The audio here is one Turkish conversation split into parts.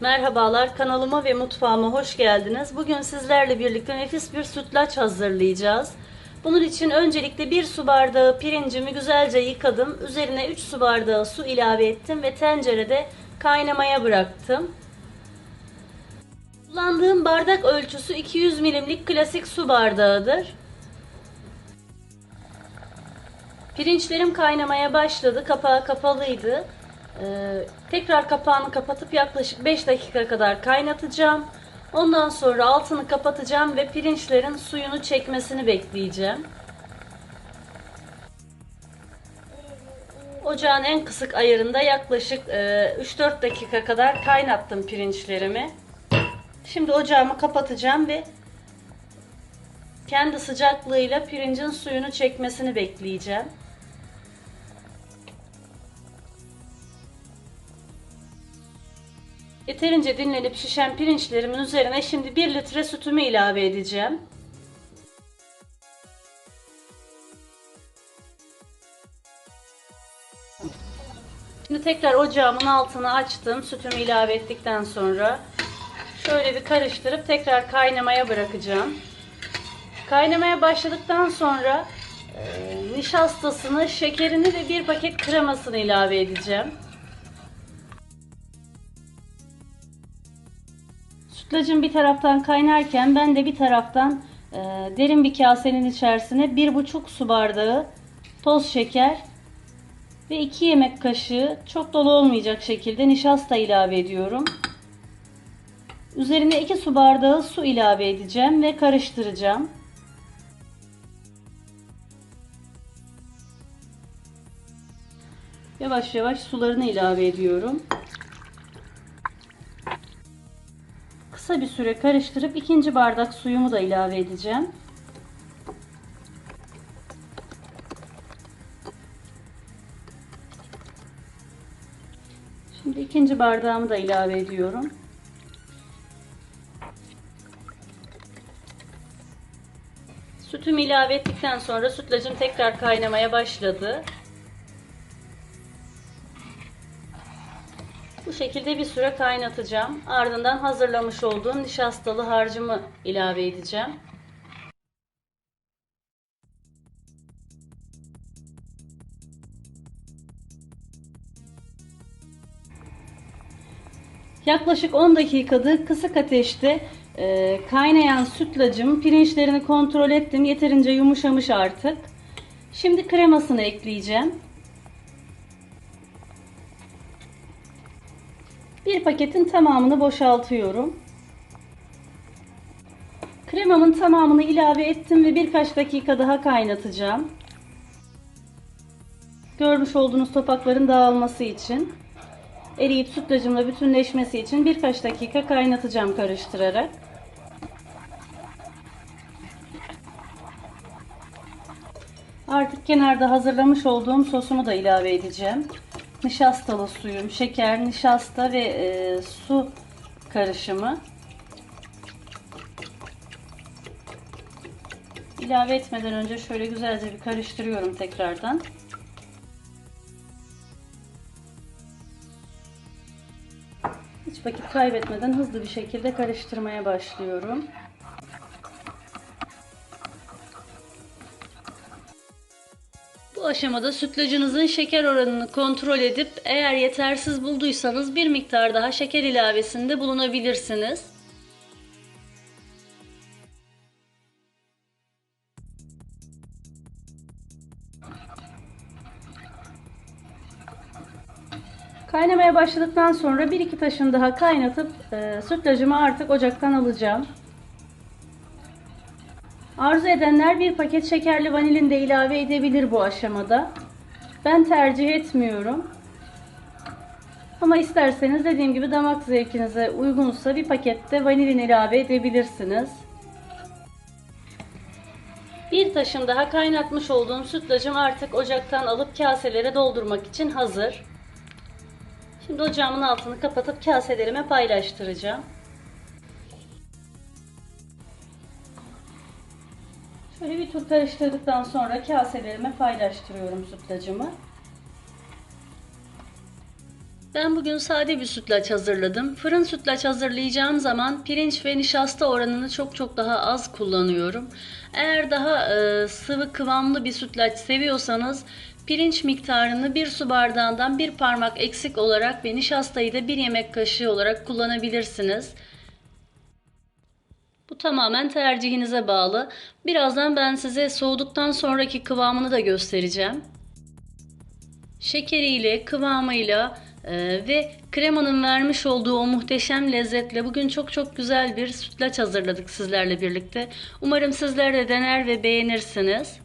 Merhabalar kanalıma ve mutfağıma hoş geldiniz. Bugün sizlerle birlikte nefis bir sütlaç hazırlayacağız. Bunun için öncelikle 1 su bardağı pirincimi güzelce yıkadım. Üzerine 3 su bardağı su ilave ettim ve tencerede kaynamaya bıraktım. Kullandığım bardak ölçüsü 200 milimlik klasik su bardağıdır. Pirinçlerim kaynamaya başladı. Kapağı kapalıydı. Ee, tekrar kapağını kapatıp yaklaşık 5 dakika kadar kaynatacağım. Ondan sonra altını kapatacağım ve pirinçlerin suyunu çekmesini bekleyeceğim. Ocağın en kısık ayarında yaklaşık e, 3-4 dakika kadar kaynattım pirinçlerimi. Şimdi ocağımı kapatacağım ve kendi sıcaklığıyla pirincin suyunu çekmesini bekleyeceğim. Yeterince dinlenip şişen pirinçlerimin üzerine şimdi 1 litre sütümü ilave edeceğim. Şimdi tekrar ocağımın altını açtım. Sütümü ilave ettikten sonra şöyle bir karıştırıp tekrar kaynamaya bırakacağım. Kaynamaya başladıktan sonra e, nişastasını, şekerini ve bir paket kremasını ilave edeceğim. Sütlacım bir taraftan kaynarken ben de bir taraftan e, derin bir kasenin içerisine bir buçuk su bardağı toz şeker ve 2 yemek kaşığı çok dolu olmayacak şekilde nişasta ilave ediyorum. Üzerine 2 su bardağı su ilave edeceğim ve karıştıracağım. Yavaş yavaş sularını ilave ediyorum. Bir süre karıştırıp ikinci bardak suyumu da ilave edeceğim. Şimdi ikinci bardağımı da ilave ediyorum. Sütümü ilave ettikten sonra sütlacım tekrar kaynamaya başladı. Şekilde bir süre kaynatacağım. Ardından hazırlamış olduğum nişastalı harcımı ilave edeceğim. Yaklaşık 10 dakikadır kısık ateşte e, kaynayan sütlacım pirinçlerini kontrol ettim. Yeterince yumuşamış artık. Şimdi kremasını ekleyeceğim. Bir paketin tamamını boşaltıyorum. Kremamın tamamını ilave ettim ve birkaç dakika daha kaynatacağım. Görmüş olduğunuz topakların dağılması için eriyip sütlacımla bütünleşmesi için birkaç dakika kaynatacağım karıştırarak. Artık kenarda hazırlamış olduğum sosumu da ilave edeceğim. Nişastalı suyum, şeker, nişasta ve e, su karışımı. İlave etmeden önce şöyle güzelce bir karıştırıyorum tekrardan. Hiç vakit kaybetmeden hızlı bir şekilde karıştırmaya başlıyorum. Bu aşamada sütlacınızın şeker oranını kontrol edip eğer yetersiz bulduysanız bir miktar daha şeker ilavesinde bulunabilirsiniz. Kaynamaya başladıktan sonra bir iki taşın daha kaynatıp e, sütlacımı artık ocaktan alacağım. Arzu edenler bir paket şekerli vanilin de ilave edebilir bu aşamada. Ben tercih etmiyorum. Ama isterseniz dediğim gibi damak zevkinize uygunsa bir pakette vanilin ilave edebilirsiniz. Bir taşım daha kaynatmış olduğum sütlacım artık ocaktan alıp kaselere doldurmak için hazır. Şimdi ocağımın altını kapatıp kaselerime paylaştıracağım. Bir tur karıştırdıktan sonra kaselerime paylaştırıyorum sütlacımı. Ben bugün sade bir sütlaç hazırladım. Fırın sütlaç hazırlayacağım zaman pirinç ve nişasta oranını çok çok daha az kullanıyorum. Eğer daha e, sıvı kıvamlı bir sütlaç seviyorsanız pirinç miktarını bir su bardağından bir parmak eksik olarak ve nişastayı da bir yemek kaşığı olarak kullanabilirsiniz. Bu tamamen tercihinize bağlı. Birazdan ben size soğuduktan sonraki kıvamını da göstereceğim. Şekeriyle, kıvamıyla e, ve kremanın vermiş olduğu o muhteşem lezzetle bugün çok çok güzel bir sütlaç hazırladık sizlerle birlikte. Umarım sizler de dener ve beğenirsiniz.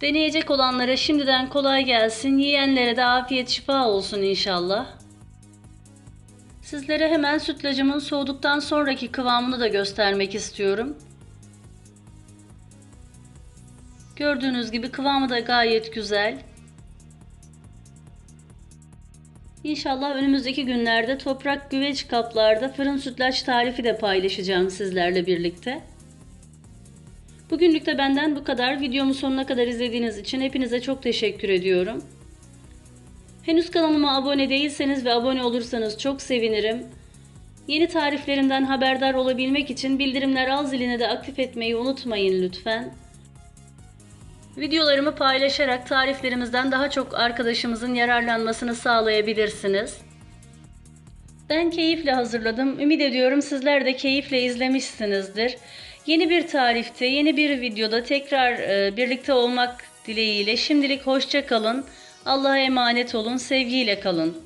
Deneyecek olanlara şimdiden kolay gelsin, yiyenlere de afiyet şifa olsun inşallah. Sizlere hemen sütlacımın soğuduktan sonraki kıvamını da göstermek istiyorum. Gördüğünüz gibi kıvamı da gayet güzel. İnşallah önümüzdeki günlerde toprak güveç kaplarda fırın sütlaç tarifi de paylaşacağım sizlerle birlikte. Bugünlük de benden bu kadar. Videomu sonuna kadar izlediğiniz için hepinize çok teşekkür ediyorum. Henüz kanalıma abone değilseniz ve abone olursanız çok sevinirim. Yeni tariflerimden haberdar olabilmek için bildirimler al zilini de aktif etmeyi unutmayın lütfen. Videolarımı paylaşarak tariflerimizden daha çok arkadaşımızın yararlanmasını sağlayabilirsiniz. Ben keyifle hazırladım. Ümit ediyorum sizler de keyifle izlemişsinizdir. Yeni bir tarifte, yeni bir videoda tekrar e, birlikte olmak dileğiyle şimdilik hoşça kalın. Allah'a emanet olun, sevgiyle kalın.